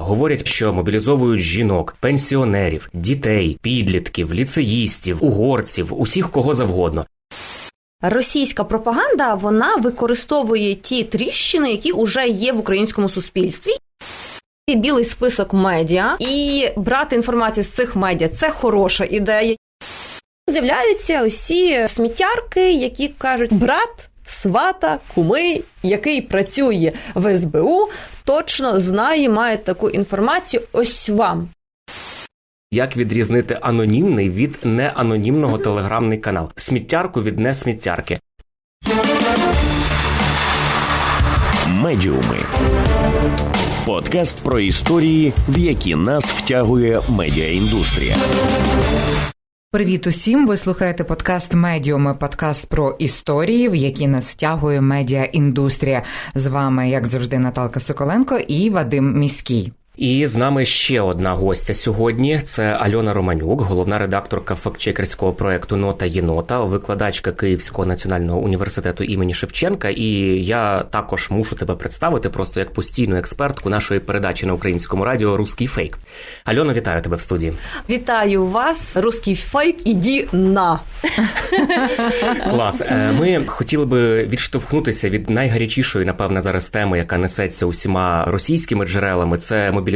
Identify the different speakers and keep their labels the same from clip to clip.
Speaker 1: Говорять, що мобілізовують жінок, пенсіонерів, дітей, підлітків, ліцеїстів, угорців, усіх кого завгодно.
Speaker 2: Російська пропаганда вона використовує ті тріщини, які вже є в українському суспільстві. Білий список медіа і брати інформацію з цих медіа це хороша ідея. З'являються ці сміттярки, які кажуть брат. Свата, куми, який працює в СБУ, точно знає, має таку інформацію. Ось вам.
Speaker 1: Як відрізнити анонімний від неанонімного телеграмний канал, сміттярку від несміттярки.
Speaker 3: Медіуми. Подкаст про історії, в які нас втягує медіаіндустрія.
Speaker 4: Привіт усім! Ви слухаєте подкаст Медіуми, подкаст про історії, в які нас втягує медіаіндустрія. З вами, як завжди, Наталка Соколенко і Вадим Міський.
Speaker 1: І з нами ще одна гостя сьогодні. Це Альона Романюк, головна редакторка фактчекерського проекту Нота Єнота, викладачка Київського національного університету імені Шевченка. І я також мушу тебе представити просто як постійну експертку нашої передачі на українському радіо Руський фейк. Альона, вітаю тебе в студії.
Speaker 2: Вітаю вас, русський фейк, іді на.
Speaker 1: Клас. Е, Ми хотіли би відштовхнутися від найгарячішої, напевне, зараз теми, яка несеться усіма російськими джерелами. Це мобілізація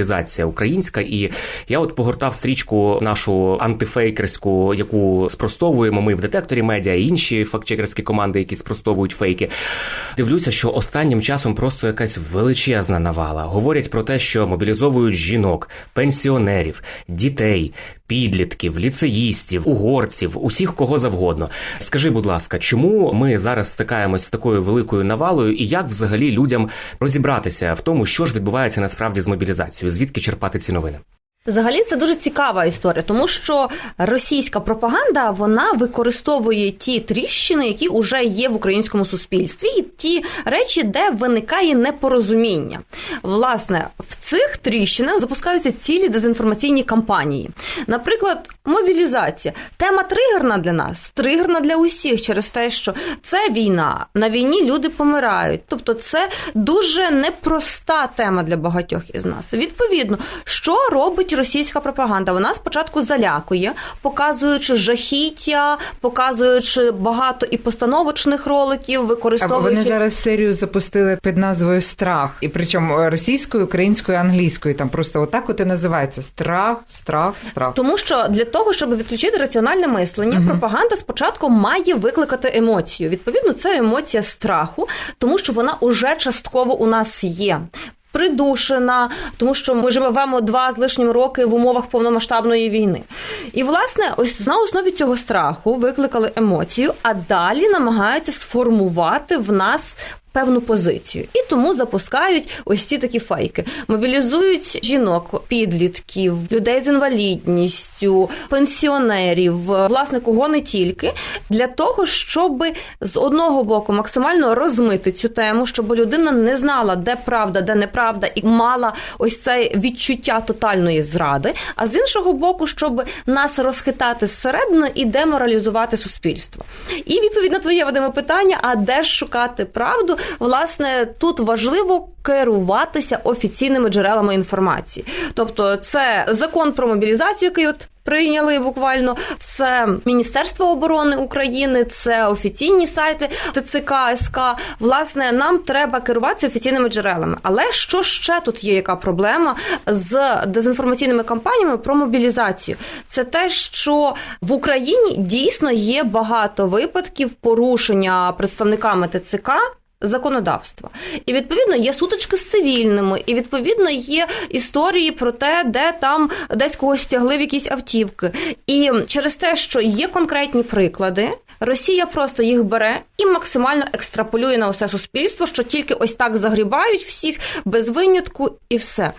Speaker 1: українська. І я от погортав стрічку нашу антифейкерську, яку спростовуємо ми в детекторі медіа і інші фактчекерські команди, які спростовують фейки. Дивлюся, що останнім часом просто якась величезна навала. Говорять про те, що мобілізовують жінок, пенсіонерів, дітей, підлітків, ліцеїстів, угорців, усіх кого завгодно. Скажи, будь ласка, чому ми зараз стикаємось з такою великою навалою, і як взагалі людям розібратися в тому, що ж відбувається насправді з мобілізацією? Звідки черпати ці новини?
Speaker 2: Взагалі це дуже цікава історія, тому що російська пропаганда вона використовує ті тріщини, які вже є в українському суспільстві, і ті речі, де виникає непорозуміння. Власне, в цих тріщинах запускаються цілі дезінформаційні кампанії. Наприклад, мобілізація. Тема тригерна для нас, тригерна для усіх через те, що це війна. На війні люди помирають. Тобто, це дуже непроста тема для багатьох із нас. Відповідно, що робить російська пропаганда? Вона спочатку залякує, показуючи жахіття, показуючи багато і постановочних роликів,
Speaker 4: А
Speaker 2: використовуючи
Speaker 4: вони зараз серію запустили під назвою Страх, і причому е, російською, українською, англійською. Там просто отак от і називається страх, страх, страх.
Speaker 2: Тому що для того, щоб відключити раціональне мислення, пропаганда спочатку має викликати емоцію. Відповідно, це емоція страху, тому що вона уже частково у нас є. Придушена, тому що ми живемо два з лишнім роки в умовах повномасштабної війни. І, власне, ось на основі цього страху викликали емоцію, а далі намагаються сформувати в нас певну позицію. І тому запускають ось ці такі фейки. Мобілізують жінок, підлітків, людей з інвалідністю, пенсіонерів, власне, кого не тільки, для того, щоб з одного боку максимально розмити цю тему, щоб людина не знала, де правда, де неправда, і мала ось це відчуття тотальної зради. А з іншого боку, щоб нас розхитати зсередини і деморалізувати суспільство. І відповідь на твоє Вадиме питання: а де ж шукати правду? Власне, тут важливо керуватися офіційними джерелами інформації. Тобто, це закон про мобілізацію, який от. Прийняли буквально це Міністерство оборони України, це офіційні сайти ТЦК СК. Власне, нам треба керуватися офіційними джерелами. Але що ще тут є? Яка проблема з дезінформаційними кампаніями про мобілізацію? Це те, що в Україні дійсно є багато випадків порушення представниками ТЦК законодавства. І відповідно є сутички з цивільними, і відповідно є історії про те, де там десь когось тягли в якісь автівки. І через те, що є конкретні приклади. Росія просто їх бере і максимально екстраполює на усе суспільство, що тільки ось так загрібають всіх без винятку і все.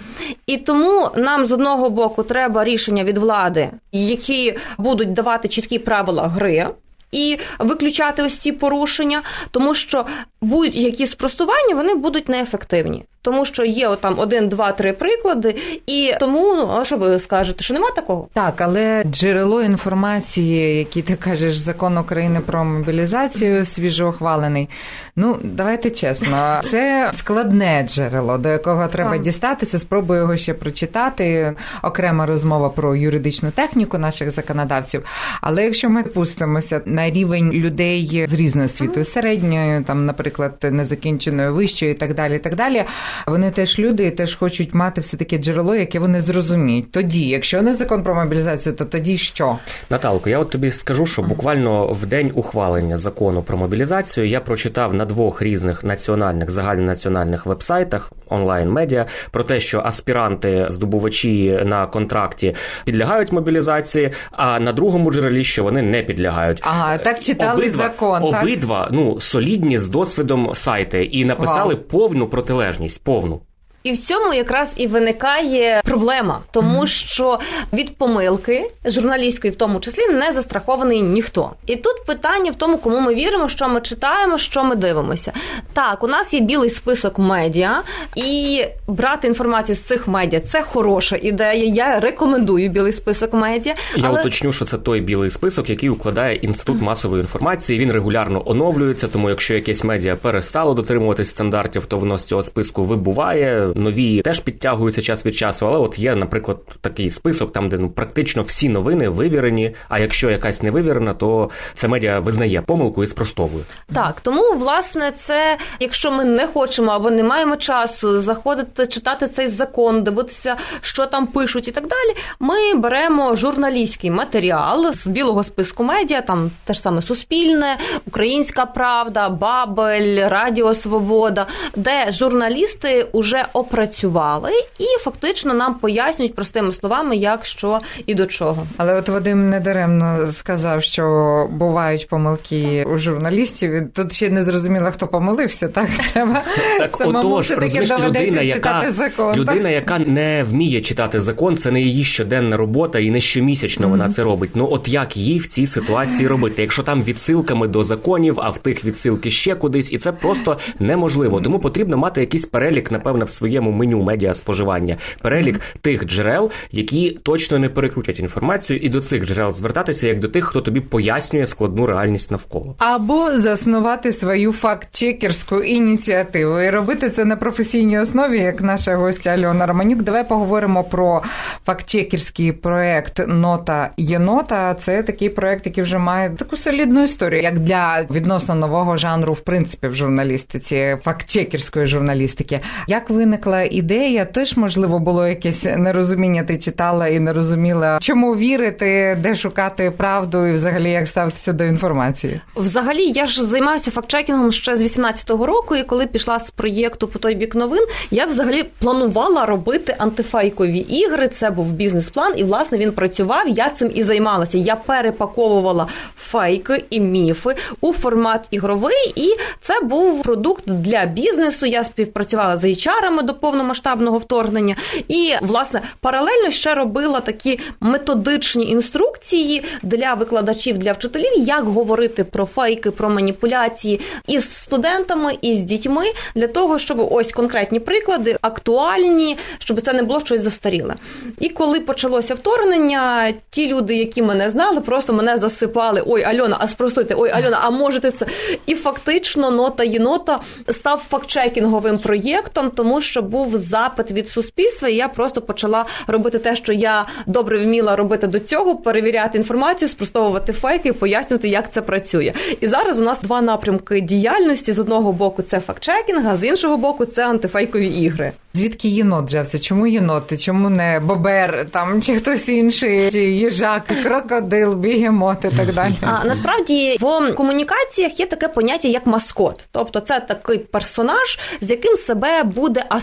Speaker 2: І тому нам з одного боку треба рішення від влади, які будуть давати чіткі правила гри. І виключати ось ці порушення, тому що будь-які спростування вони будуть неефективні. Тому що є от там один, два, три приклади, і тому ну а що ви скажете, що нема такого?
Speaker 4: Так, але джерело інформації, який ти кажеш, закон України про мобілізацію свіжоухвалений. Ну давайте чесно, це складне джерело, до якого треба
Speaker 2: Так.
Speaker 4: дістатися. Спробую його ще прочитати. Окрема розмова про юридичну техніку наших законодавців. Але якщо ми пустимося на рівень людей з різною освітою, середньою, там, наприклад, незакінченою вищою і так далі, і так далі, вони теж люди і теж хочуть мати все таке джерело, яке вони зрозуміють. Тоді, якщо не закон про мобілізацію, то тоді що?
Speaker 1: Наталко, я от тобі скажу, що буквально в день ухвалення закону про мобілізацію я прочитав на двох різних національних загальнонаціональних вебсайтах онлайн-медіа про те, що аспіранти, здобувачі на контракті підлягають мобілізації, а на другому джерелі, що вони не підлягають.
Speaker 4: Ага, так читали закон. так?
Speaker 1: обидва ну солідні з досвідом сайти і написали повну протилежність, повну.
Speaker 2: І в цьому якраз і виникає проблема, тому що від помилки журналістської, в тому числі, не застрахований ніхто. І тут питання в тому, кому ми віримо, що ми читаємо, що ми дивимося. Так, у нас є білий список медіа, і брати інформацію з цих медіа це хороша ідея. Я рекомендую білий список медіа.
Speaker 1: Я
Speaker 2: але...
Speaker 1: уточню, що це той білий список, який укладає інститут масової інформації. Він регулярно оновлюється, тому якщо якесь медіа перестало дотримуватись стандартів, то воно з цього списку вибуває. Нові теж підтягуються час від часу. Але от є, наприклад, такий список, там де ну практично всі новини вивірені. А якщо якась не вивірена, то це медіа визнає помилку і спростовує.
Speaker 2: Так, тому власне це, якщо ми не хочемо або не маємо часу заходити читати цей закон, дивитися, що там пишуть, і так далі. Ми беремо журналістський матеріал з білого списку медіа, там те ж саме Суспільне, Українська Правда, Бабель, Радіо Свобода, де журналісти уже опрацювали і фактично нам пояснюють простими словами, як що і до чого.
Speaker 4: Але от Вадим недаремно сказав, що бувають помилки у журналістів. Тут ще не зрозуміло, хто помилився. Так треба
Speaker 1: Так,
Speaker 4: самому
Speaker 1: отож, розумієш,
Speaker 4: доведеться
Speaker 1: людина,
Speaker 4: читати
Speaker 1: яка
Speaker 4: закон.
Speaker 1: людина, яка не вміє читати закон, це не її щоденна робота, і не щомісячно вона це робить. Ну от як їй в цій ситуації робити? Якщо там відсилками до законів, а в тих відсилки ще кудись, і це просто неможливо. Тому потрібно мати якийсь перелік, напевне, в своєму меню медіа споживання, перелік тих джерел, які точно не перекрутять інформацію, і до цих джерел звертатися як до тих, хто тобі пояснює складну реальність навколо.
Speaker 4: Або заснувати свою факт-чекерську ініціативу і робити це на професійній основі, як наша гостя Альона Романюк. Давай поговоримо про факт-чекерський проект Нота Єнота. Це такий проект, який вже має таку солідну історію, як для відносно нового жанру, в принципі, в журналістиці, факт-чекерської журналістики. Як виникла ідея? Теж можливо було якесь нерозуміння. Ти читала і не розуміла, чому вірити, де шукати правду, і взагалі як ставитися до інформації.
Speaker 2: Взагалі, я ж займаюся фактчекінгом ще з 18-го року, і коли пішла з проєкту по той бік новин, я взагалі планувала робити антифейкові ігри. Це був бізнес-план, і власне він працював. Я цим і займалася. Я перепаковувала фейки і міфи у формат ігровий, і це був продукт для бізнесу. Я співпрацювала з HR-ами до повномасштабного вторгнення, і власне паралельно ще робила такі методичні інструкції для викладачів, для вчителів, як говорити про фейки, про маніпуляції із студентами і з дітьми для того, щоб ось конкретні приклади актуальні, щоб це не було щось застаріле. І коли почалося вторгнення, ті люди, які мене знали, просто мене засипали. Ой, Альона, а спростуйте, ой, Альона, а можете це? І фактично нота єнота став фактчекінговим проєктом, тому що був запит від суспільства, і я просто почала робити те, що я добре вміла робити до цього: перевіряти інформацію, спростовувати фейки, і пояснювати, як це працює. І зараз у нас два напрямки діяльності: з одного боку, це фактчекінг, а з іншого боку, це антифейкові ігри.
Speaker 4: Звідки єнот взявся? Чому єнот? Чому не бобер там чи хтось інший, чи їжак, крокодил, бігемот і так далі?
Speaker 2: А насправді в комунікаціях є таке поняття як маскот, тобто це такий персонаж, з яким себе буде асоціювати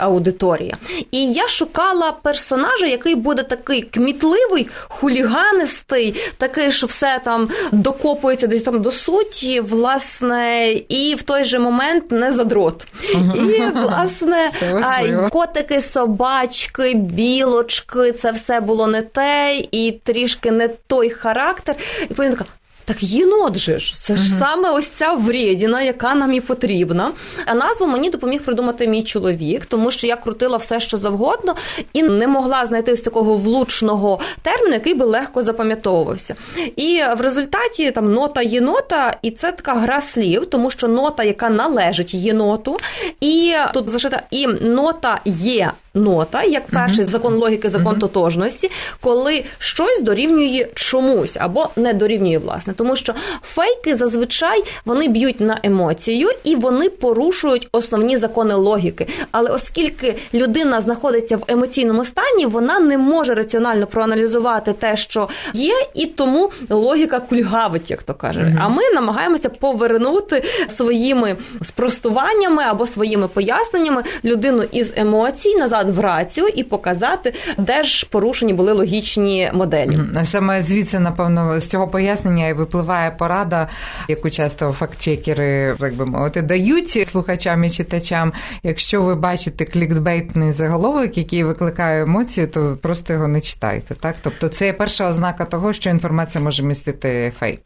Speaker 2: аудиторія. І я шукала персонажа, який буде такий кмітливий, хуліганистий, такий, що все там докопується десь там до суті, власне, і в той же момент не задрот. І власне котики, собачки, білочки, це все було не те, і трішки не той характер. І потім така. Так єнот же ж, це ж саме ось ця вредіна, яка нам і потрібна. А назву мені допоміг придумати мій чоловік, тому що я крутила все, що завгодно, і не могла знайти ось такого влучного терміну, який би легко запам'ятовувався. І в результаті там нота єнота, і це така гра слів, тому що нота, яка належить єноту, і тут зашита і нота є. Нота, як перший закон логіки, закон тотожності, коли щось дорівнює чомусь або не дорівнює власне, тому що фейки зазвичай вони б'ють на емоцію і вони порушують основні закони логіки. Але оскільки людина знаходиться в емоційному стані, вона не може раціонально проаналізувати те, що є, і тому логіка кульгавить, як то кажуть. А ми намагаємося повернути своїми спростуваннями або своїми поясненнями людину із емоцій назад в рацію і показати, де ж порушені були логічні моделі.
Speaker 4: Саме звідси, напевно, з цього пояснення і випливає порада, яку часто фактчекери, так би мовити, дають слухачам і читачам. Якщо ви бачите клікбейтний заголовок, який викликає емоцію, то просто його не читайте. Так, тобто це є перша ознака того, що інформація може містити фейк.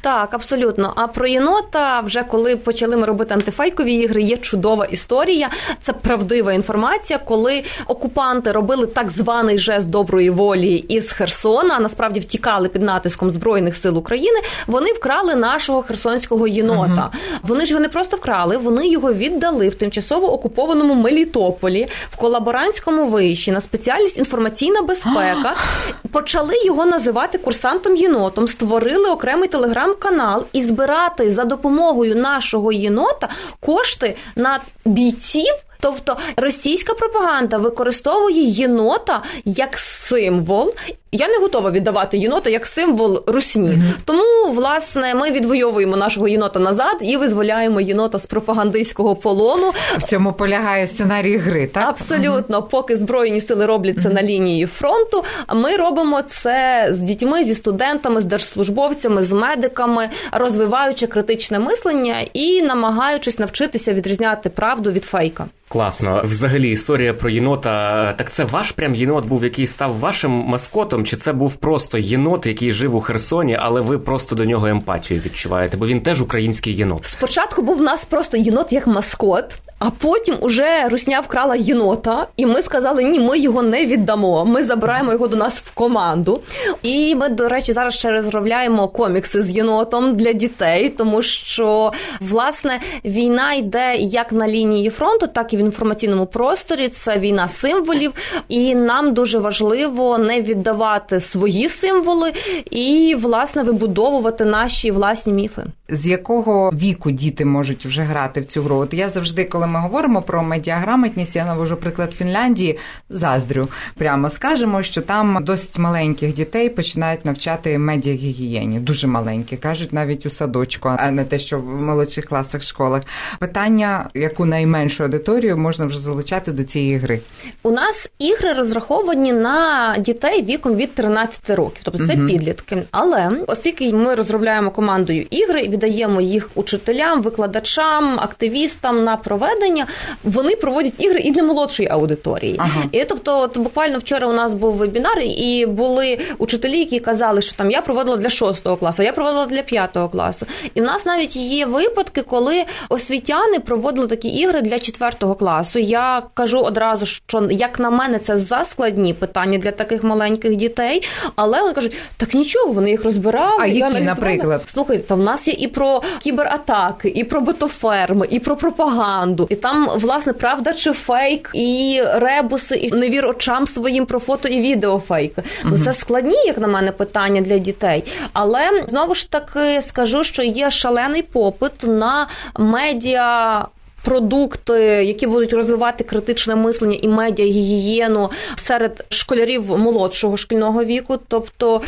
Speaker 2: Так, абсолютно. А про єнота, вже коли почали ми робити антифейкові ігри, є чудова історія. Це правдива інформація, коли окупанти робили так званий жест доброї волі із Херсона, а насправді втікали під натиском збройних сил України. Вони вкрали нашого херсонського єнота. Вони ж його не просто вкрали, вони його віддали в тимчасово окупованому Мелітополі в колаборантському виші на спеціальність інформаційна безпека. Почали його називати курсантом єнотом, створили окремий телеграм-канал і збирати за допомогою нашого єнота кошти на бійців. Тобто російська пропаганда використовує єнота як символ. Я не готова віддавати єнота як символ русні. Тому, власне, ми відвоюємо нашого єнота назад і визволяємо єнота з пропагандистського полону.
Speaker 4: В цьому полягає сценарій гри, так?
Speaker 2: Абсолютно, поки збройні сили роблять це на лінії фронту. а Ми робимо це з дітьми, зі студентами, з держслужбовцями, з медиками, розвиваючи критичне мислення і намагаючись навчитися відрізняти правду від фейка.
Speaker 1: Класно. Взагалі, історія про єнота. Так це ваш прям єнот був, який став вашим маскотом, чи це був просто єнот, який жив у Херсоні, але ви просто до нього емпатію відчуваєте, бо він теж український єнот.
Speaker 2: Спочатку був в нас просто єнот як маскот. А потім уже Русня вкрала єнота, і ми сказали: ні, ми його не віддамо. Ми забираємо його до нас в команду. І ми, до речі, зараз ще розробляємо комікси з єнотом для дітей, тому що власне війна йде як на лінії фронту, так і в інформаційному просторі. Це війна символів, і нам дуже важливо не віддавати свої символи і власне вибудовувати наші власні міфи.
Speaker 4: З якого віку діти можуть вже грати в цю гру? От я завжди, коли ми говоримо про медіаграмотність, я навожу приклад Фінляндії, заздрю. Прямо скажемо, що там досить маленьких дітей починають навчати медіагігієні. Дуже маленькі, кажуть навіть у садочку, а не те, що в молодших класах школах. Питання, яку найменшу аудиторію можна вже залучати до цієї гри.
Speaker 2: У нас ігри розраховані на дітей віком від 13 років, тобто це
Speaker 4: Мгм.
Speaker 2: підлітки. Але оскільки ми розробляємо командою ігри віддаємо їх учителям, викладачам, активістам на проведення, вони проводять ігри і для молодшої аудиторії.
Speaker 4: Ага.
Speaker 2: І тобто, от буквально вчора у нас був вебінар, і були учителі, які казали, що там я проводила для 6 класу, я проводила для 5 класу. І в нас навіть є випадки, коли освітяни проводили такі ігри для 4 класу. Я кажу одразу, що як на мене, це заскладні питання для таких маленьких дітей. Але вони кажуть, так нічого, вони їх розбирали.
Speaker 4: А які, наприклад?
Speaker 2: Слухайте, там в нас є і про кібератаки, і про битоферми, і про пропаганду. І там, власне, правда чи фейк, і ребуси, і не вір очам своїм про фото і відео відеофейки. Ну це складні, як на мене, питання для дітей. Але знову ж таки скажу, що є шалений попит на медіа. Продукти, які будуть розвивати критичне мислення і медіагігієну серед школярів молодшого шкільного віку, тобто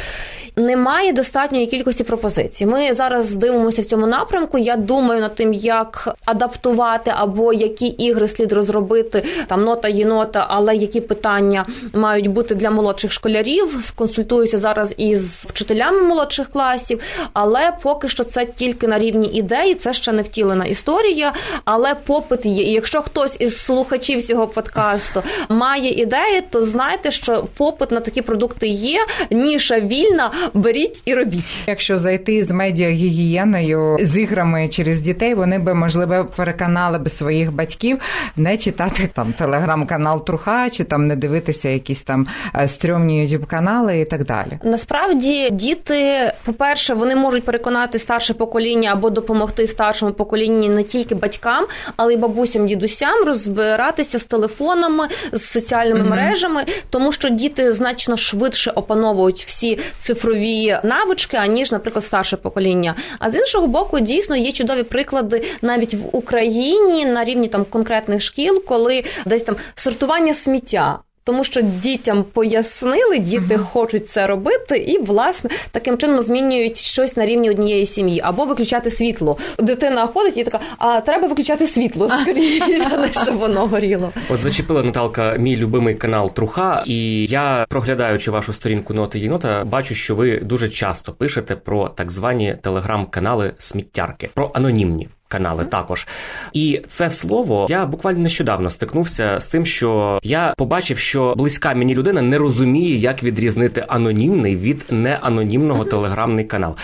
Speaker 2: немає достатньої кількості пропозицій. Ми зараз дивимося в цьому напрямку. Я думаю над тим, як адаптувати або які ігри слід розробити там нота єнота, але які питання мають бути для молодших школярів. Сконсультуюся зараз із вчителями молодших класів, але поки що це тільки на рівні ідеї, це ще не втілена історія. Але попит є. І якщо хтось із слухачів цього подкасту має ідеї, то знайте, що попит на такі продукти є. Ніша вільна, беріть і робіть.
Speaker 4: Якщо зайти з медіагігієною, з іграми через дітей, вони би можливо переконали би своїх батьків не читати там телеграм-канал Труха, чи там не дивитися якісь там е, стрьомні ютуб канали і так далі.
Speaker 2: Насправді діти, по-перше, вони можуть переконати старше покоління або допомогти старшому поколінню не тільки батькам, але й бабусям, дідусям розбиратися з телефонами, з соціальними
Speaker 4: Мгм.
Speaker 2: мережами, тому що діти значно швидше опановують всі цифрові навички, аніж, наприклад, старше покоління. А з іншого боку, дійсно є чудові приклади навіть в Україні на рівні там конкретних шкіл, коли десь там сортування сміття. Тому що дітям пояснили, діти хочуть це робити, і власне таким чином змінюють щось на рівні однієї сім'ї або виключати світло. Дитина ходить і така: а треба виключати світло а не щоб воно горіло.
Speaker 1: От зачепила Наталка мій любимий канал Труха, і я, проглядаючи вашу сторінку ноти єнота, бачу, що ви дуже часто пишете про так звані телеграм-канали сміттярки, про анонімні. Канали також, і це слово я буквально нещодавно стикнувся з тим, що я побачив, що близька мені людина не розуміє, як відрізнити анонімний від неанонімного телеграмний канал,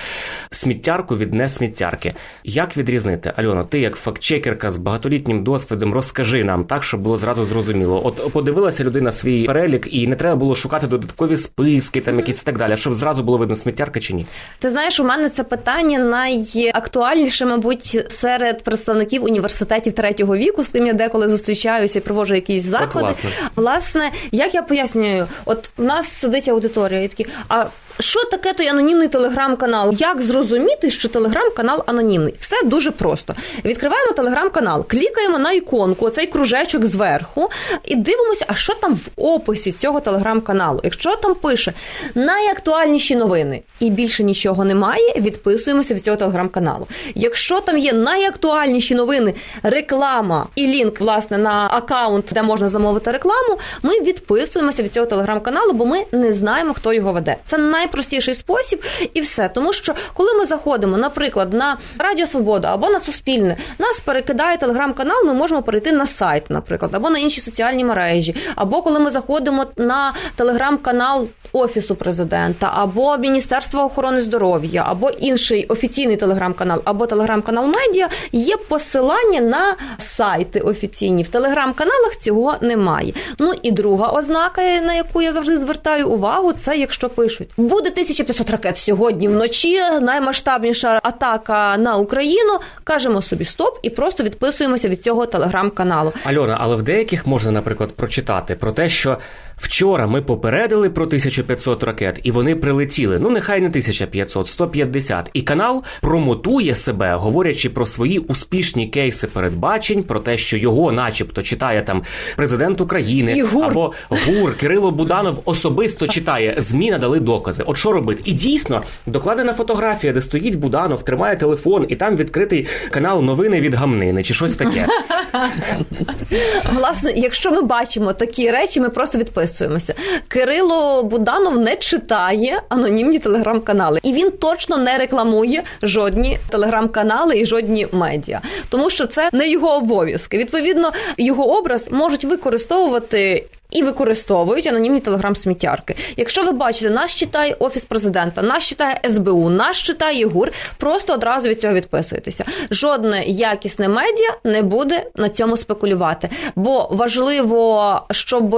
Speaker 1: сміттярку від несміттярки. Як відрізнити? Альона, ти як фактчекерка з багатолітнім досвідом, розкажи нам так, щоб було зразу зрозуміло. От подивилася людина свій перелік, і не треба було шукати додаткові списки, там якісь і так далі, щоб зразу було видно сміттярка чи ні.
Speaker 2: Ти знаєш, у мене це питання найактуальніше, мабуть, серед представників університетів третього віку, з тим я деколи зустрічаюся і провожу якісь заходи.
Speaker 1: власне.
Speaker 2: власне, як я пояснюю, от в нас сидить аудиторія, і такі, а що таке той анонімний телеграм-канал? Як зрозуміти, що телеграм-канал анонімний? Все дуже просто. Відкриваємо телеграм-канал, клікаємо на іконку, оцей кружечок зверху, і дивимося, а що там в описі цього телеграм-каналу. Якщо там пише найактуальніші новини і більше нічого немає, відписуємося від цього телеграм-каналу. Якщо там є найактуальніші новини, реклама і лінк, власне, на аккаунт, де можна замовити рекламу, ми відписуємося від цього телеграм-каналу, бо ми не знаємо, хто його веде. Це найпростіший спосіб, і все. Тому що коли ми заходимо, наприклад, на Радіо Свобода або на Суспільне, нас перекидає телеграм-канал, ми можемо перейти на сайт, наприклад, або на інші соціальні мережі, або коли ми заходимо на телеграм-канал Офісу президента, або Міністерства охорони здоров'я, або інший офіційний телеграм-канал, або телеграм-канал медіа, є посилання на сайти офіційні. В телеграм-каналах цього немає. Ну і друга ознака, на яку я завжди звертаю увагу, це якщо пишуть: буде 1500 ракет сьогодні вночі, наймасштабніша атака на Україну. Кажемо собі стоп і просто відписуємося від цього телеграм-каналу.
Speaker 1: Альона, але в деяких можна, наприклад, прочитати про те, що вчора ми попередили про 1500 ракет, і вони прилетіли. Ну нехай не 1500, 150. І канал промотує себе, говорячи про свої успішні кейси передбачень, про те, що його, начебто, читає там президент України
Speaker 2: І ГУР.
Speaker 1: або ГУР Кирило Буданов особисто читає. Змі надали докази. От що робити? І дійсно докладена фотографія, де стоїть Буданов, тримає телефон, і там відкритий канал новини від гамнини чи щось таке.
Speaker 2: Власне, якщо ми бачимо такі речі, ми просто відписуємося. Кирило Буданов не читає анонімні телеграм-канали, і він точно не рекламує жодні телеграм-канали і жодні медіа, тому що це не його обов'язки. Відповідно, його образ можуть використовувати. І використовують анонімні телеграм-сміттярки. Якщо ви бачите, нас читає офіс президента, нас читає СБУ, нас читає ГУР, просто одразу від цього відписуєтеся. Жодне якісне медіа не буде на цьому спекулювати. Бо важливо, щоб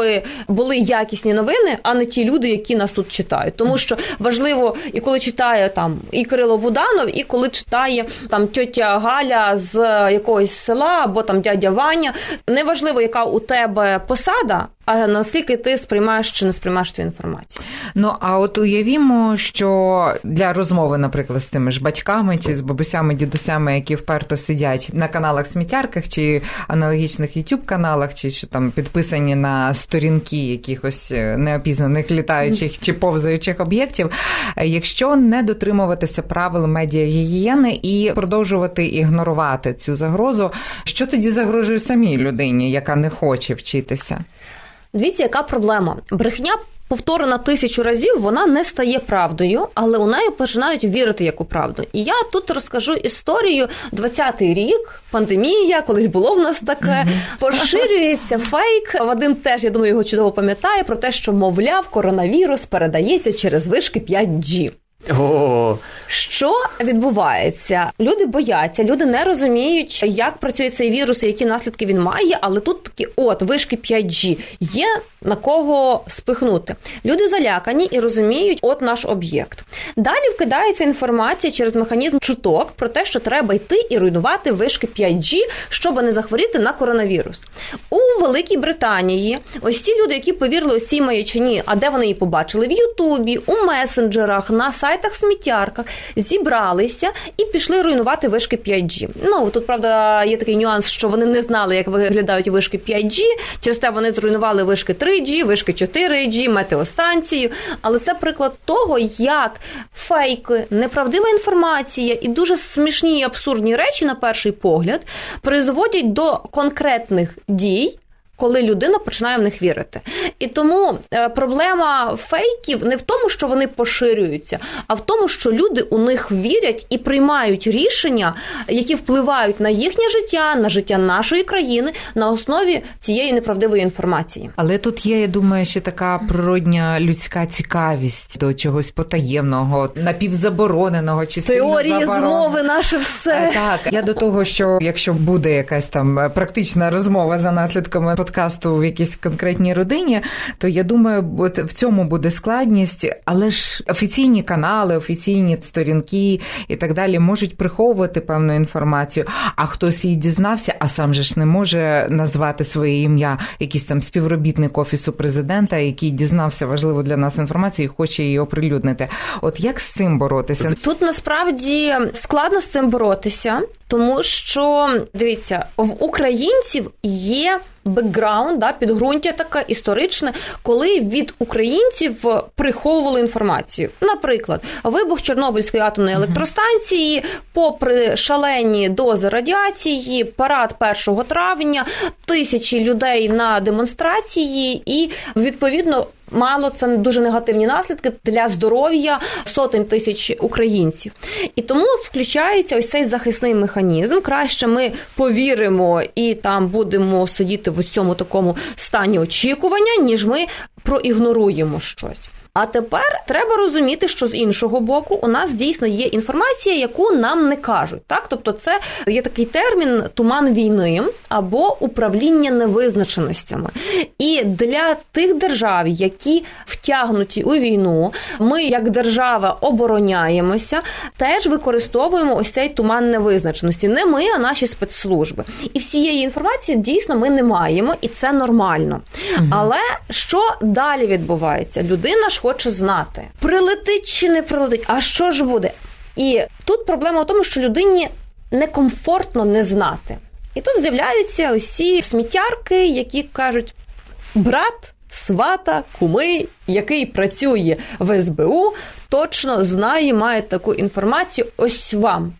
Speaker 2: були якісні новини, а не ті люди, які нас тут читають. Тому що важливо, і коли читає там і Кирило Буданов, і коли читає там тьотя Галя з якогось села або там дядя Ваня. Неважливо, яка у тебе посада. А наскільки ти сприймаєш чи не сприймаєш цю інформацію?
Speaker 4: Ну а от уявімо, що для розмови, наприклад, з тими ж батьками чи з бабусями, дідусями, які вперто сидять на каналах сміттярках чи аналогічних youtube каналах, чи що там підписані на сторінки якихось е, неопізнаних літаючих чи повзаючих об'єктів, е, якщо не дотримуватися правил медіагігієни і продовжувати ігнорувати цю загрозу, що тоді загрожує самій людині, яка не хоче вчитися?
Speaker 2: Дивіться, яка проблема. Брехня. повторена тисячу разів, вона не стає правдою, але у неї починають вірити як у правду. І я тут розкажу історію 20-й рік, пандемія, колись було в нас таке. Поширюється фейк. Вадим теж я думаю, його чудово пам'ятає про те, що мовляв, коронавірус передається через вишки 5G.
Speaker 1: О,
Speaker 2: Що відбувається? Люди бояться, люди не розуміють, як працює цей вірус і які наслідки він має. Але тут такі от вишки 5G є на кого спихнути. Люди залякані і розуміють, от наш об'єкт. Далі вкидається інформація через механізм чуток про те, що треба йти і руйнувати вишки 5G, щоб не захворіти на коронавірус. У Великій Британії ось ці люди, які повірили ось цій маячині, а де вони її побачили? В Ютубі, у месенджерах, на сайтах сміттярках зібралися і пішли руйнувати вишки 5G. Ну тут правда є такий нюанс, що вони не знали, як виглядають вишки 5G. Через те вони зруйнували вишки 3G, вишки 4G, метеостанцію. Але це приклад того, як фейки, неправдива інформація і дуже смішні і абсурдні речі, на перший погляд, призводять до конкретних дій. Коли людина починає в них вірити, і тому е, проблема фейків не в тому, що вони поширюються, а в тому, що люди у них вірять і приймають рішення, які впливають на їхнє життя, на життя нашої країни на основі цієї неправдивої інформації.
Speaker 4: Але тут є, я думаю, ще така природня людська цікавість до чогось потаємного, напівзабороненого чи
Speaker 2: Теорії змови, наше все.
Speaker 4: Е, Так, я до того, що якщо буде якась там е, практична розмова за наслідками подкасту в якійсь конкретній родині, то я думаю, от в цьому буде складність, але ж офіційні канали, офіційні сторінки і так далі можуть приховувати певну інформацію. А хтось її дізнався, а сам же ж не може назвати своє ім'я, якийсь там співробітник офісу президента, який дізнався важливу для нас інформацію і хоче її оприлюднити. От як з цим боротися?
Speaker 2: Тут насправді складно з цим боротися, тому що дивіться, в українців є. Бекграунд, да, підґрунтя таке історичне, коли від українців приховували інформацію. Наприклад, вибух Чорнобильської атомної електростанції, попри шалені дози радіації, парад 1 травня, тисячі людей на демонстрації, і відповідно мало це дуже негативні наслідки для здоров'я сотень тисяч українців. І тому включається ось цей захисний механізм. Краще ми повіримо і там будемо сидіти в цьому такому стані очікування, ніж ми проігноруємо щось. А тепер треба розуміти, що з іншого боку у нас дійсно є інформація, яку нам не кажуть. Так, тобто, це є такий термін туман війни або управління невизначеностями. І для тих держав, які втягнуті у війну, ми як держава обороняємося, теж використовуємо ось цей туман невизначеності. Не ми, а наші спецслужби. І всієї інформації дійсно ми не маємо, і це нормально. Але що далі відбувається? Людина ж хоче знати, прилетить чи не прилетить, а що ж буде? І тут проблема в тому, що людині некомфортно не знати. І тут з'являються ці сміттярки, які кажуть: брат, свата, куми, який працює в СБУ, точно знає, має таку інформацію. Ось вам.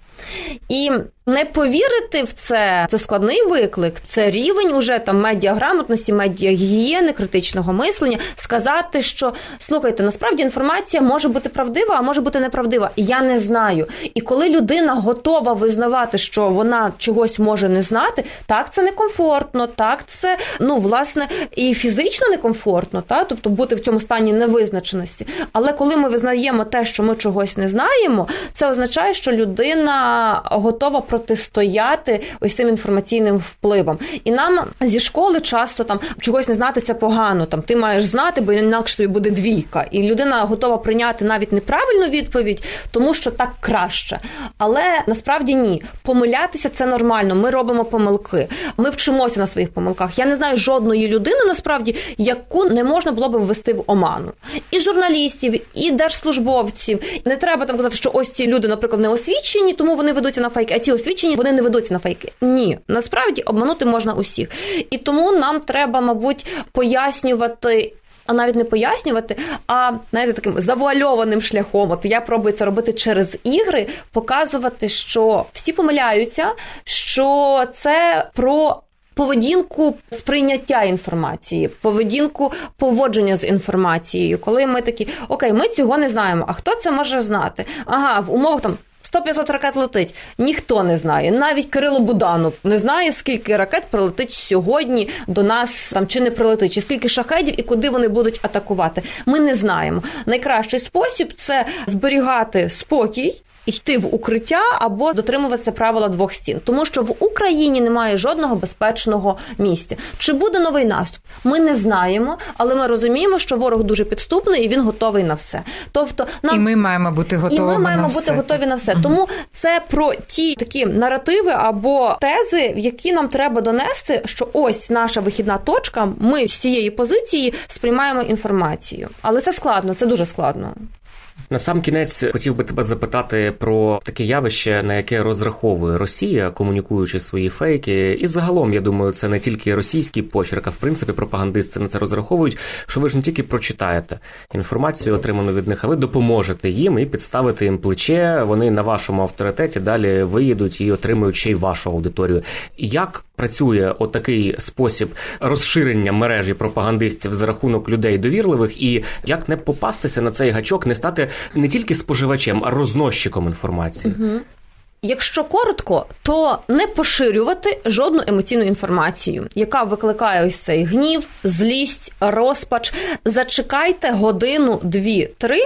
Speaker 2: І не повірити в це це складний виклик. Це рівень уже там медіаграмотності, медіагігієни, критичного мислення. Сказати, що слухайте, насправді інформація може бути правдива, а може бути неправдива. Я не знаю. І коли людина готова визнавати, що вона чогось може не знати, так це некомфортно, так це ну власне і фізично некомфортно, та тобто бути в цьому стані невизначеності. Але коли ми визнаємо те, що ми чогось не знаємо, це означає, що людина готова протистояти ось цим інформаційним впливам. І нам зі школи часто там чогось не знати це погано. Там ти маєш знати, бо інакше тобі буде двійка. І людина готова прийняти навіть неправильну відповідь, тому що так краще. Але насправді ні. Помилятися це нормально. Ми робимо помилки. Ми вчимося на своїх помилках. Я не знаю жодної людини, насправді, яку не можна було би ввести в оману. І журналістів, і держслужбовців. Не треба там казати, що ось ці люди, наприклад, не освічені, тому вони ведуться на фейки, а ці освічені вони не ведуться на фейки. Ні, насправді обманути можна усіх. І тому нам треба, мабуть, пояснювати. А навіть не пояснювати, а знаєте, таким завуальованим шляхом. От я пробую це робити через ігри, показувати, що всі помиляються, що це про поведінку сприйняття інформації, поведінку поводження з інформацією. Коли ми такі, окей, ми цього не знаємо. А хто це може знати? Ага, в умовах там. 100-500 ракет летить. Ніхто не знає. Навіть Кирило Буданов не знає, скільки ракет прилетить сьогодні до нас там чи не прилетить, чи скільки шахедів і куди вони будуть атакувати. Ми не знаємо. Найкращий спосіб це зберігати спокій. Йти в укриття або дотримуватися правила двох стін, тому що в Україні немає жодного безпечного місця. Чи буде новий наступ? Ми не знаємо, але ми розуміємо, що ворог дуже підступний і він готовий на все. Тобто, нам
Speaker 4: І ми маємо бути готові.
Speaker 2: і ми маємо
Speaker 4: на
Speaker 2: бути
Speaker 4: все.
Speaker 2: готові на все. Тому це про ті такі наративи або тези, в які нам треба донести, що ось наша вихідна точка. Ми з цієї позиції сприймаємо інформацію, але це складно, це дуже складно.
Speaker 1: На сам кінець хотів би тебе запитати про таке явище, на яке розраховує Росія, комунікуючи свої фейки. І загалом, я думаю, це не тільки російський почерк, а в принципі пропагандисти на це розраховують. Що ви ж не тільки прочитаєте інформацію, отриману від них, а ви допоможете їм і підставите їм плече. Вони на вашому авторитеті далі виїдуть і отримують ще й вашу аудиторію. Як працює отакий спосіб розширення мережі пропагандистів за рахунок людей довірливих, і як не попастися на цей гачок, не стати не тільки споживачем, а розносчиком інформації.
Speaker 2: Якщо коротко, то не поширювати жодну емоційну інформацію, яка викликає ось цей гнів, злість, розпач. Зачекайте годину, дві, три.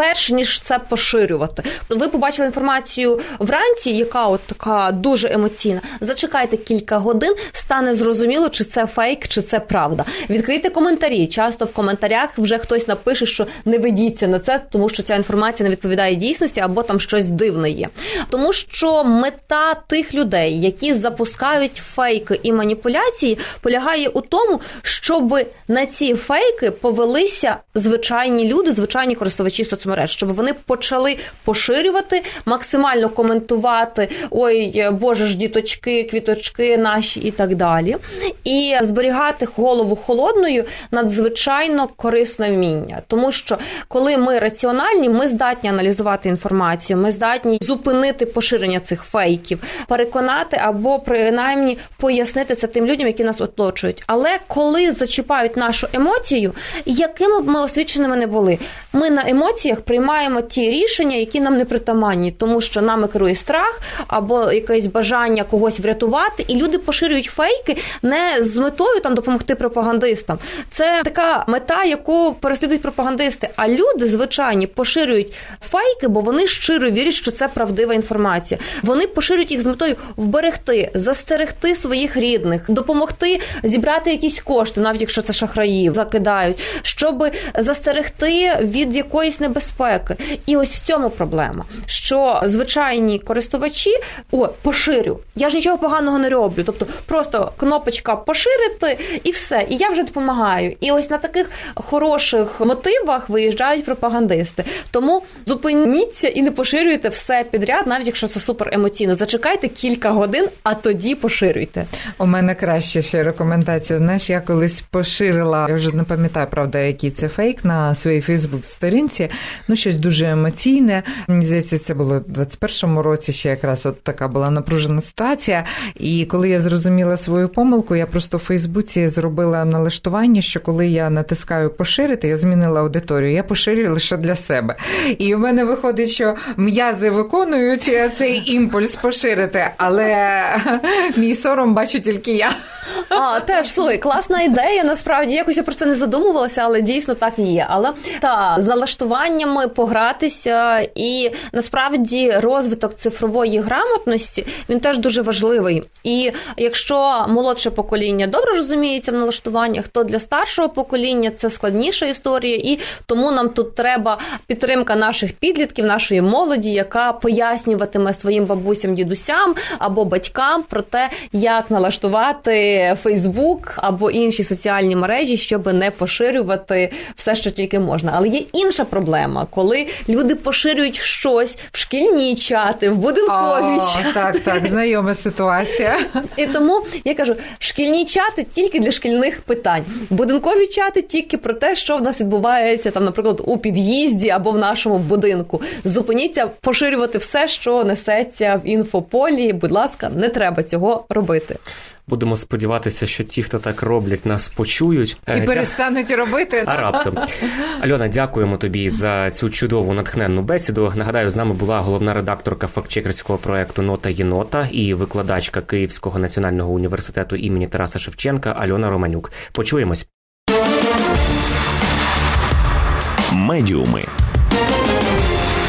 Speaker 2: Перш ніж це поширювати, ви побачили інформацію вранці, яка от така дуже емоційна. Зачекайте кілька годин, стане зрозуміло, чи це фейк, чи це правда. Відкрийте коментарі. Часто в коментарях вже хтось напише, що не ведіться на це, тому що ця інформація не відповідає дійсності, або там щось дивне є. Тому що мета тих людей, які запускають фейки і маніпуляції, полягає у тому, щоб на ці фейки повелися звичайні люди, звичайні користувачі соцмереж, щоб вони почали поширювати, максимально коментувати ой, боже ж, діточки, квіточки наші і так далі. І зберігати голову холодною надзвичайно корисне вміння, тому що коли ми раціональні, ми здатні аналізувати інформацію, ми здатні зупинити поширення цих фейків, переконати або принаймні пояснити це тим людям, які нас оточують. Але коли зачіпають нашу емоцію, якими б ми освіченими не були, ми на емоціях приймаємо ті рішення, які нам не притаманні, тому що нами керує страх або якесь бажання когось врятувати, і люди поширюють фейки не з метою там допомогти пропагандистам. Це така мета, яку переслідують пропагандисти. А люди звичайні поширюють фейки, бо вони щиро вірять, що це правдива інформація. Вони поширюють їх з метою вберегти, застерегти своїх рідних, допомогти зібрати якісь кошти, навіть якщо це шахраїв закидають, щоб застерегти від якоїсь небезпеки. І ось в цьому проблема, що звичайні користувачі о поширю. Я ж нічого поганого не роблю. Тобто просто кнопочка поширити і все. І я вже допомагаю. І ось на таких хороших мотивах виїжджають пропагандисти. Тому зупиніться і не поширюйте все підряд, навіть якщо це супер емоційно. Зачекайте кілька годин, а тоді поширюйте.
Speaker 4: У мене краще ще рекомендація. Знаєш, я колись поширила, я вже не пам'ятаю, правда, який це фейк на своїй Фейсбук-сторінці. Ну, щось дуже емоційне. Мені здається, це було в 21-му році. Ще якраз от така була напружена ситуація. І коли я зрозуміла свою помилку, я просто в Фейсбуці зробила налаштування, що коли я натискаю поширити, я змінила аудиторію. Я поширюю лише для себе. І в мене виходить, що м'язи виконують цей імпульс поширити, але мій сором бачу тільки я.
Speaker 2: А, теж слухай, класна ідея. Насправді якось я про це не задумувалася, але дійсно так і є. Але та з налаштуваннями погратися, і насправді розвиток цифрової грамотності він теж дуже важливий. І якщо молодше покоління добре розуміється в налаштуваннях, то для старшого покоління це складніша історія, і тому нам тут треба підтримка наших підлітків, нашої молоді, яка пояснюватиме своїм бабусям, дідусям або батькам про те, як налаштувати Фейсбук або інші соціальні мережі, щоб не поширювати все, що тільки можна. Але є інша проблема, коли люди поширюють щось в шкільні чати, в будинкові
Speaker 4: О,
Speaker 2: чати.
Speaker 4: так, так, знайома ситуація.
Speaker 2: І тому я кажу, шкільні чати тільки для шкільних питань, будинкові чати тільки про те, що в нас відбувається там, наприклад, у під'їзді або в нашому будинку. Зупиніться поширювати все, що несеться в інфополі. Будь ласка, не треба цього робити.
Speaker 1: Будемо сподіватися, що ті, хто так роблять, нас почують Е,
Speaker 4: І перестануть робити.
Speaker 1: А раптом Альона, дякуємо тобі за цю чудову натхненну бесіду. Нагадаю, з нами була головна редакторка фактчекерського проекту Нота Єнота і викладачка Київського національного університету імені Тараса Шевченка Альона Романюк. Почуємось.
Speaker 3: Медіуми.